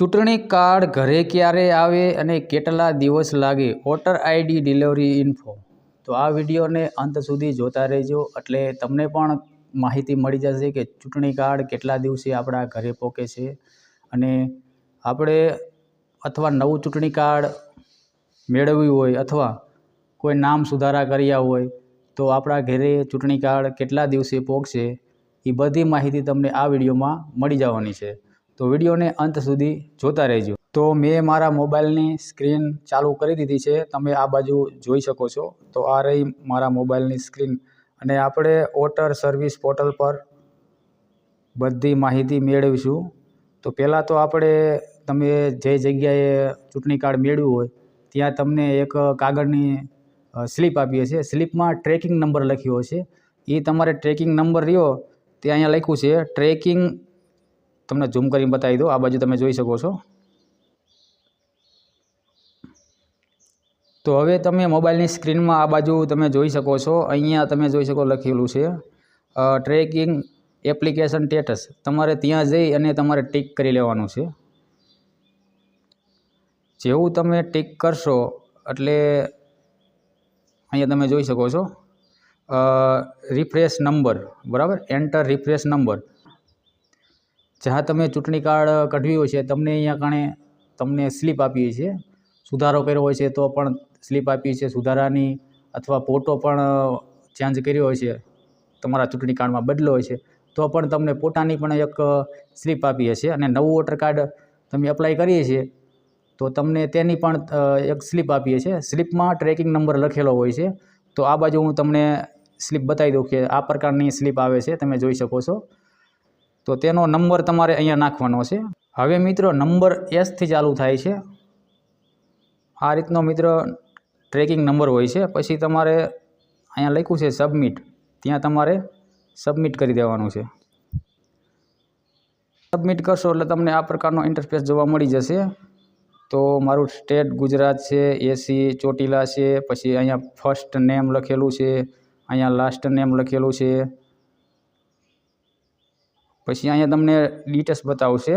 ચૂંટણી કાર્ડ ઘરે ક્યારે આવે અને કેટલા દિવસ લાગે? Voter ID delivery info. તો આ વિડીયોને અંત સુધી જોતા રહેજો. એટલે તમને પણ માહિતી મળી જશે કે ચૂંટણી કાર્ડ કેટલા દિવસે આપણા ઘરે પહોંચે છે. અને આપણે અથવા નવું ચૂંટણી કાર્ડ મેળવ્યું હોય અથવા કોઈ નામ સુધારા કર્યા હોય, તો આપણા ઘરે ચૂંટણી કાર્ડ કેટલા દિવસે પહોંચશે એ બધી માહિતી તમને આ વિડીયોમાં મળી જવાની છે. તો વિડીયોને અંત સુધી જોતા રહેજો. તો મેં મારા મોબાઈલની સ્ક્રીન ચાલુ કરી દીધી છે. તમે આ બાજુ જોઈ શકો છો. તો આ રહી મારા મોબાઈલની સ્ક્રીન. અને આપણે વોટર સર્વિસ પોર્ટલ પર બધી માહિતી મેળવીશું. તો પહેલાં તો આપણે તમે જે જગ્યાએ ચૂંટણી કાર્ડ મેળવ્યું હોય, ત્યાં તમને એક કાગળની સ્લીપ આપીએ છીએ. સ્લીપમાં ટ્રેકિંગ નંબર લખ્યો છે એ તમારે ટ્રેકિંગ નંબર રહ્યો તે અહીંયા લખ્યું છે, ટ્રેકિંગ તમને ઝૂમ કરીને બતાવી દો આ બાજુ તમે જોઈ શકો છો. તો હવે તમે મોબાઈલની સ્ક્રીનમાં આ બાજુ તમે જોઈ શકો છો. અહીંયા તમે જોઈ શકો લખેલું છે ટ્રેકિંગ એપ્લિકેશન સ્ટેટસ તમારે ત્યાં જઈ અને તમારે ટીક કરી લેવાનું છે. જેવું તમે ટીક કરશો એટલે અહીંયા તમે જોઈ શકો છો. રિફ્રેશ નંબર બરાબર? એન્ટર રિફ્રેશ નંબર જ્યાં તમે ચૂંટણી કાર્ડ કઢવ્યું છે, તમને અહીંયા કણે તમને સ્લીપ આપી છે. સુધારો કર્યો હોય છે તો પણ સ્લીપ આપી છે. સુધારાની અથવા ફોટો પણ ચેન્જ કર્યો હોય છે, તમારા ચૂંટણી કાર્ડમાં બદલો હોય છે, તો પણ તમને ફોટાની પણ એક સ્લીપ આપી હશે અને નવું વોટર કાર્ડ તમે એપ્લાય કરીએ છીએ, તો તમને તેની પણ એક સ્લીપ આપીએ છીએ સ્લીપમાં ટ્રેકિંગ નંબર લખેલો હોય છે, તો આ બાજુ હું તમને સ્લીપ બતાવી દઉં કે આ પ્રકારની સ્લીપ આવે છે, તમે જોઈ શકો છો. તો તેનો નંબર તમારે અહીંયા નાખવાનો છે. હવે મિત્રો નંબર એસથી ચાલુ થાય છે. આ રીતનો મિત્ર ટ્રેકિંગ નંબર હોય છે. પછી તમારે અહીંયા લખ્યું છે સબમિટ. ત્યાં તમારે સબમિટ કરી દેવાનું છે. સબમિટ કરશો એટલે તમને આ પ્રકારનો ઇન્ટરફેસ જોવા મળી જશે. તો મારું સ્ટેટ ગુજરાત છે એસી ચોટીલા છે, પછી અહીંયા ફર્સ્ટ નેમ લખેલું છે, અહીંયા લાસ્ટ નેમ લખેલું છે. પછી અહીંયા તમને ડિટેલ્સ બતાવશે.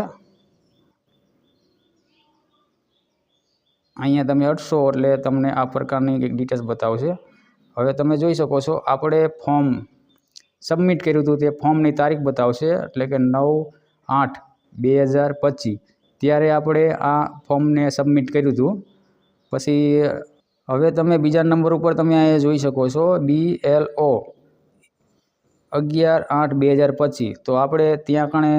અહીંયા તમે અડશો એટલે તમને આ પ્રકારની એક ડિટેલ્સ બતાવશે. હવે તમે જોઈ શકો છો, આપણે ફોર્મ સબમિટ કર્યું હતું, તે ફોર્મની તારીખ બતાવશે, એટલે કે નવ આઠ બે હજાર પચીસ. ત્યારે આપણે આ ફોર્મને સબમિટ કર્યું હતું. પછી હવે તમે બીજા નંબર ઉપર તમે અહીંયા જોઈ શકો છો બી એલ ઓ અગિયાર આઠ બે હજાર પચીસ. તો આપણે ત્યાં કણે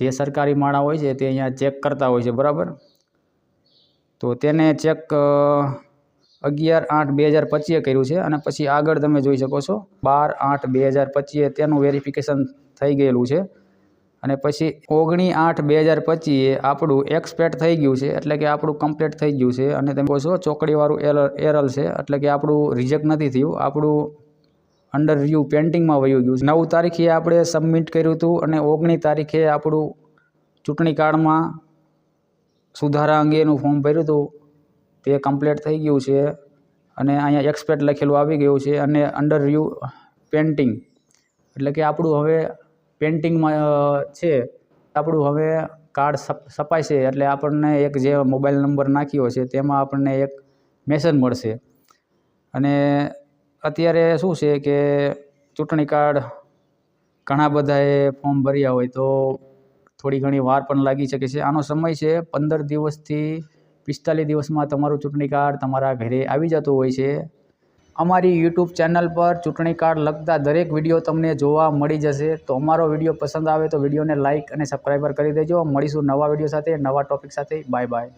જે સરકારી માળા હોય છે તે અહીંયા ચેક કરતા હોય છે, બરાબર? તો તેને ચેક અગિયાર આઠ બે હજાર પચીએ કર્યું છે અને પછી આગળ તમે જોઈ શકો છો, બાર આઠ બે હજાર પચીએ તેનું વેરિફિકેશન થઈ ગયેલું છે. અને પછી ઓગણી આઠ બે હજાર પચીએ આપણું એક્સપેટ થઈ ગયું છે, એટલે કે આપણું કમ્પ્લીટ થઈ ગયું છે. અને તમે કહો છો, ચોકડીવાળું એરલ છે, એટલે કે આપણું રિજેક્ટ નથી થયું. આપણું અંડર રિવ્યૂ પેન્ટિંગમાં વયું ગયું નવ તારીખે આપણે સબમિટ કર્યું હતું અને ઓગણીસ તારીખે આપણું ચૂંટણી કાર્ડમાં સુધારા અંગેનું ફોર્મ ભર્યું હતું. તે કમ્પ્લીટ થઈ ગયું છે અને અહીંયા એક્સપેક્ટ લખેલું આવી ગયું છે અને અંડર રિવ્યૂ પેન્ટિંગ એટલે કે આપણું હવે પેન્ટિંગમાં છે. આપણું હવે કાર્ડ સપાય છે. એટલે આપણને એક જે મોબાઈલ નંબર નાખ્યો છે, તેમાં આપણને એક મેસેજ મળશે. અને અત્યારે શું છે કે ચૂંટણી કાર્ડ ઘણા બધાએ ફોર્મ ભર્યા હોય તો થોડી ઘણી વાર પણ લાગી શકે છે. આનો સમય છે પંદર દિવસથી પિસ્તાલીસ દિવસમાં તમારું ચૂંટણી કાર્ડ તમારા ઘરે આવી જતું હોય છે. અમારી યુટ્યુબ ચેનલ પર ચૂંટણી કાર્ડ લગતા દરેક વીડિયો તમને જોવા મળી જશે. તો અમારો વીડિયો પસંદ આવે તો વિડીયોને લાઇક અને સબસ્ક્રાઈબર કરી દેજો. મળીશું નવા વીડિયો સાથે, નવા ટોપિક સાથે. Bye bye.